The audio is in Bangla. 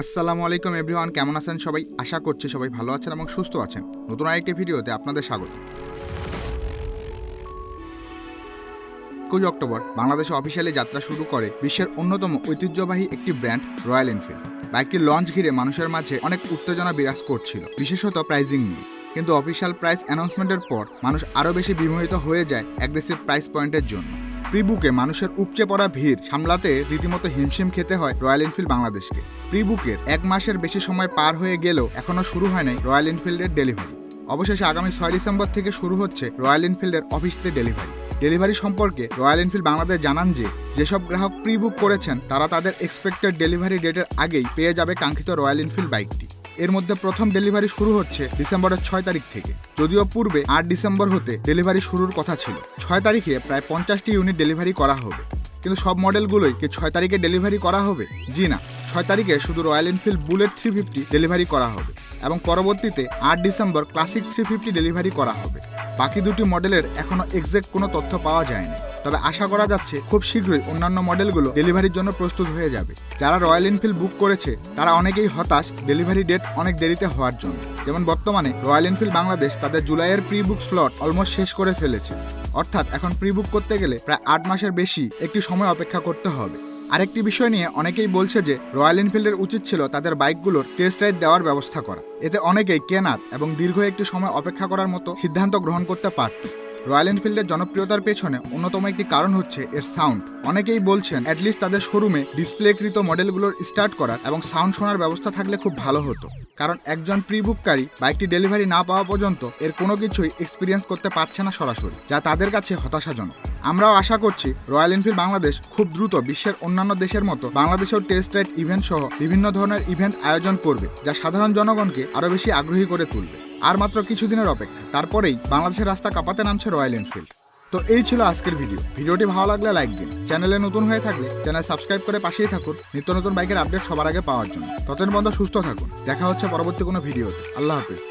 আসসালামু আলাইকুম এভরিওয়ান, কেমন আছেন সবাই? আশা করছি সবাই ভালো আছেন এবং সুস্থ আছেন। নতুন আরেকটি ভিডিওতে আপনাদের স্বাগত। একুশ অক্টোবর, বাংলাদেশে অফিসিয়ালি যাত্রা শুরু করে বিশ্বের অন্যতম ঐতিহ্যবাহী একটি ব্র্যান্ড, রয়্যাল এনফিল্ড। বাইকটি লঞ্চ ঘিরে মানুষের মাঝে অনেক উত্তেজনা বিরাজ করছিল, বিশেষত প্রাইজিং নিয়ে। কিন্তু অফিসিয়াল প্রাইস অ্যানাউন্সমেন্টের পর মানুষ আরও বেশি বিমোহিত হয়ে যায় অ্যাগ্রেসিভ প্রাইস পয়েন্টের জন্য। প্রিবুকে মানুষের উপচে পড়া ভিড় সামলাতে রীতিমতো হিমশিম খেতে হয় রয়্যাল এনফিল্ড বাংলাদেশকে। প্রিবুকের এক মাসের বেশি সময় পার হয়ে গেলেও এখনও শুরু হয় নাই রয়্যাল এনফিল্ডের ডেলিভারি। অবশেষে আগামী ছয় ডিসেম্বর থেকে শুরু হচ্ছে রয়্যাল এনফিল্ডের অফিসতে ডেলিভারি। ডেলিভারি সম্পর্কে রয়্যাল এনফিল্ড বাংলাদেশ জানান যে, যেসব গ্রাহক প্রি বুক করেছেন, তারা তাদের এক্সপেক্টেড ডেলিভারি ডেটের আগেই পেয়ে যাবে কাঙ্ক্ষিত রয়্যাল এনফিল্ড বাইকটি। এর মধ্যে প্রথম ডেলিভারি শুরু হচ্ছে ডিসেম্বরের ছয় তারিখ থেকে। যদিও পূর্বে আট ডিসেম্বর হতে ডেলিভারি শুরুর কথা ছিল। ছয় তারিখে প্রায় পঞ্চাশটি ইউনিট ডেলিভারি করা হবে। কিন্তু সব মডেলগুলোই কি ছয় তারিখে ডেলিভারি করা হবে? জি না। ছয় তারিখে শুধু Royal Enfield bullet three fifty delivery করা হবে এবং পরবর্তীতে আট December classic three fifty delivery করা হবে। বাকি দুটি মডেলের এখনও এক্সাক্ট কোনো তথ্য পাওয়া যায়নি। তবে আশা করা যাচ্ছে খুব শীঘ্রই অন্যান্য মডেলগুলো ডেলিভারির জন্য প্রস্তুত হয়ে যাবে। যারা রয়্যাল এনফিল্ড বুক করেছে, তারা অনেকেই হতাশ ডেলিভারি ডেট অনেক দেরিতে হওয়ার জন্য। যেমন বর্তমানে রয়্যাল এনফিল্ড বাংলাদেশ তাদের জুলাইয়ের প্রি বুক স্লট অলমোস্ট শেষ করে ফেলেছে। অর্থাৎ এখন প্রি বুক করতে গেলে প্রায় আট মাসের বেশি একটি সময় অপেক্ষা করতে হবে। আরেকটি বিষয় নিয়ে অনেকেই বলছে যে রয়্যাল এনফিল্ডের উচিত ছিল তাদের বাইকগুলোর টেস্ট রাইড দেওয়ার ব্যবস্থা করা। এতে অনেকেই কেনার এবং দীর্ঘ একটি সময় অপেক্ষা করার মতো সিদ্ধান্ত গ্রহণ করতে পারত। রয়্যাল এনফিল্ডের জনপ্রিয়তার পেছনে অন্যতম একটি কারণ হচ্ছে এর সাউন্ড। অনেকেই বলছেন অ্যাটলিস্ট তাদের শোরুমে ডিসপ্লেকৃত মডেলগুলোর স্টার্ট করার এবং সাউন্ড শোনার ব্যবস্থা থাকলে খুব ভালো হতো। কারণ একজন প্রি বুককারী বাইকটি ডেলিভারি না পাওয়া পর্যন্ত এর কোনো কিছুই এক্সপিরিয়েন্স করতে পারছে না সরাসরি, যা তাদের কাছে হতাশাজনক। আমরাও আশা করছি, রয়্যাল এনফিল্ড বাংলাদেশ খুব দ্রুত বিশ্বের অন্যান্য দেশের মতো বাংলাদেশেও টেস্ট রাইড ইভেন্ট সহ বিভিন্ন ধরনের ইভেন্ট আয়োজন করবে, যা সাধারণ জনগণকে আরও বেশি আগ্রহী করে তুলবে। আর মাত্র কিছুদিনের অপেক্ষা। তারপরেই বাংলাদেশের রাস্তা কাপাতে নামছে রয়্যাল এনফিল্ড। তো এই ছিল আজকের ভিডিও। ভিডিওটি ভালো লাগলে লাইক দিন। চ্যানেলে নতুন হয়ে থাকলে চ্যানেল সাবস্ক্রাইব করে পাশেই থাকুন। নিত্য নতুন বাইকের আপডেট সবার আগে পাওয়ার জন্য। ততদিন বন্ধ সুস্থ থাকুন। দেখা হচ্ছে পরবর্তী কোনো ভিডিওতে। আল্লাহ হাফিজ।